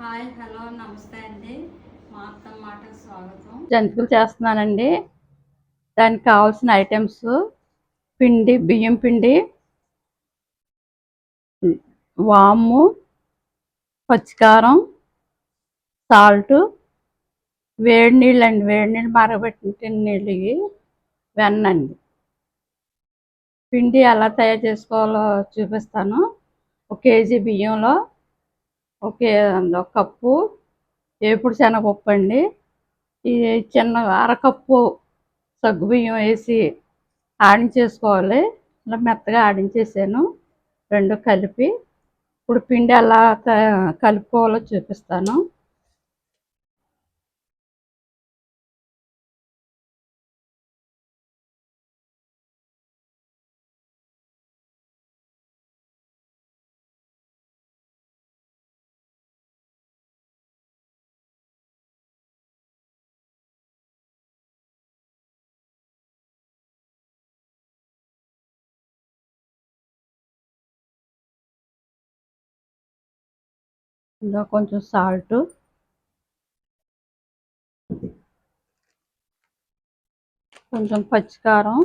Hi hello నమస్తే అండి. మా అత్త మాటకు స్వాగతం. జంతికలు చేస్తున్నానండి. దానికి కావాల్సిన ఐటమ్స్ పిండి బియ్యం పిండి వాము పచ్చికారం సాల్ట్ వేడి నీళ్ళు అండి వేడి నీళ్ళు మరగబెట్టిన నీళ్ళు వెన్న అండి పిండి ఎలా తయారు చేసుకోవాలో చూపిస్తాను. ఒక కేజీ బియ్యంలో ఒక ఒక కప్పు ఏపుడు శనగపప్పు అండి ఈ చిన్న అరకప్పు సగ్గుబియ్యం వేసి ఆడించేసుకోవాలి ఇలా మెత్తగా ఆడించేసాను రెండు కలిపి ఇప్పుడు పిండి ఎలా కలుపుకోవాలో చూపిస్తాను. ఇంకా కొంచెం సాల్ట్. కొంచెం పచ్చికారం.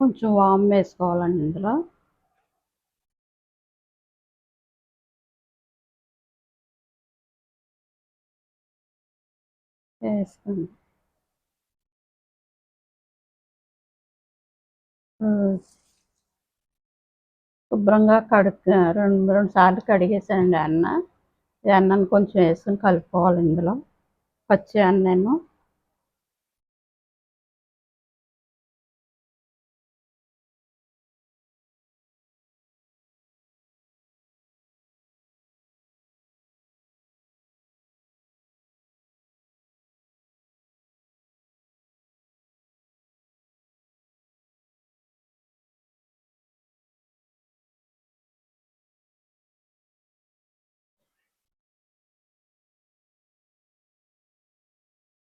కొంచెం వామ్ వేసుకోవాలండి ఇందులో. వేసుకోండి శుభ్రంగా కడుక్ రెండు రెండు సార్లు కడిగేసానండి అన్న. ఈ అన్నాన్ని కొంచెం వేసుకుని కలుపుకోవాలి ఇందులో. పచ్చి అన్నేను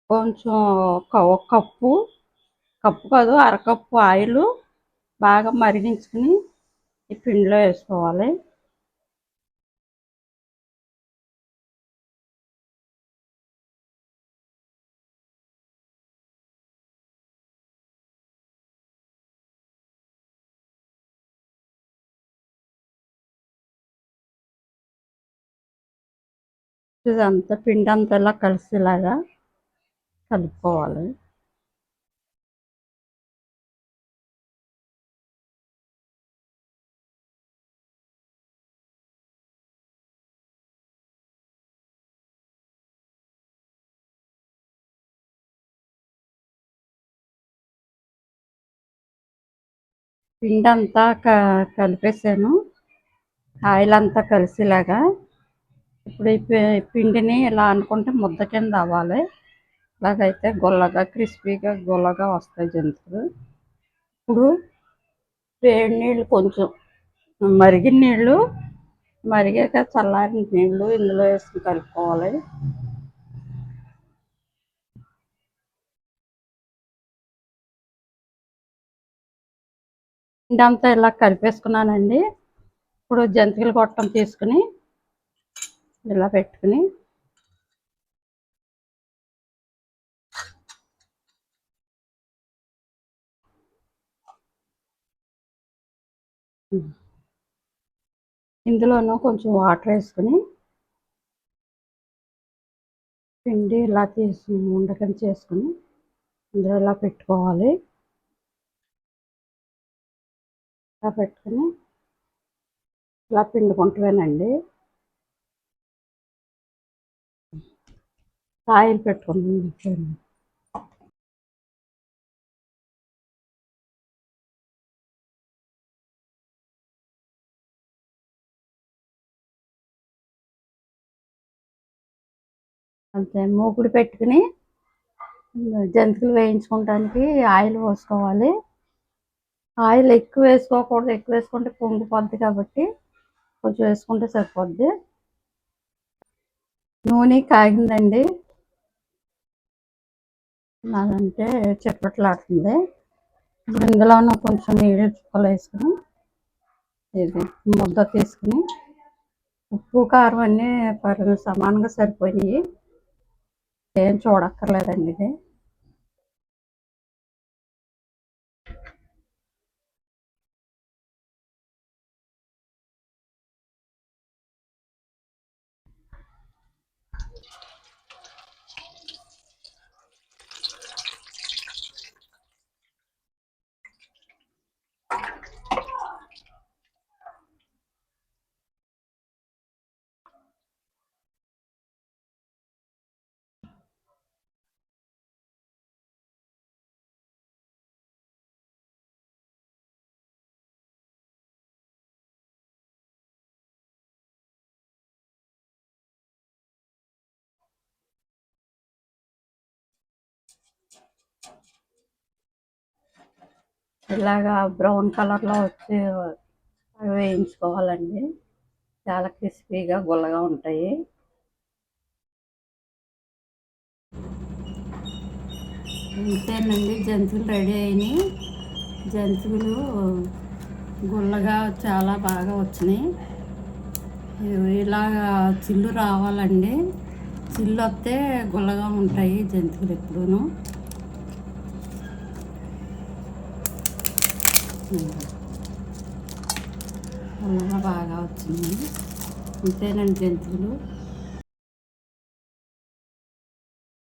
కొంచెం ఒక ఒక కప్పు కప్పు కాదు అరకప్పు ఆయిల్ బాగా మరిగించుకుని ఈ పిండిలో వేసుకోవాలి. ఇదంతా పిండి అంతా ఇలా కలిసేలాగా కలుపుకోవాలి. పిండి అంతా క కలిపేసాను. ఆయిల్ అంతా కలిసేలాగా. ఇప్పుడు ఈ పిండిని ఇలా అనుకుంటే ముద్ద కింద అవ్వాలి. ఇలాగైతే గుల్లగా క్రిస్పీగా గుల్లగా వస్తాయి జంతువులు. ఇప్పుడు వేడి నీళ్ళు కొంచెం మరిగిన నీళ్ళు మరిగాక చల్లారిన నీళ్ళు ఇందులో వేసుకుని కలుపుకోవాలి. పిండి ఇలా కలిపేసుకున్నానండి. ఇప్పుడు జంతికలు గొట్టం తీసుకుని ఇలా పెట్టుకుని ఇందులోనూ కొంచెం వాటర్ వేసుకుని పిండి ఇలా తీసి ఉండకని చేసుకుని ఇందులో ఇలా పెట్టుకోవాలి. ఇలా పెట్టుకుని ఇలా పిండుకుంటామేనండి ఆయిల్ పెట్టుకుంటాం అంతే మూకుడు పెట్టుకుని జంతికలు వేయించుకోవడానికి ఆయిల్ పోసుకోవాలి. ఆయిల్ ఎక్కువ వేసుకోకూడదు ఎక్కువ వేసుకుంటే పొంగిపోద్ది కాబట్టి కొంచెం వేసుకుంటే సరిపోద్ది. నూనె కాగిందండి. అదంటే చిట్పట్లాడుతుంది ఇప్పుడు ఇందులోనూ కొంచెం నీళ్ళు చుక్కలు వేసుకుని ఇది ముద్ద తీసుకుని ఉప్పు కారం అన్నీ సమానంగా సరిపోయినాయి. ఏం చూడక్కర్లేదండి ఇది. ఇలాగా బ్రౌన్ కలర్లో వచ్చి అవి వేయించుకోవాలండి. చాలా క్రిస్పీగా గుల్లగా ఉంటాయి. ఇంతేనండి జంతువులు రెడీ అయినాయి. జంతువులు గుల్లగా చాలా బాగా వచ్చినాయి. ఇలాగా చిల్లు రావాలండి. చిల్లు వస్తే గుల్లగా ఉంటాయి జంతువులు ఎప్పుడూనూ. అలా బాగా వచ్చింది. అంతేనండి జంతువులు.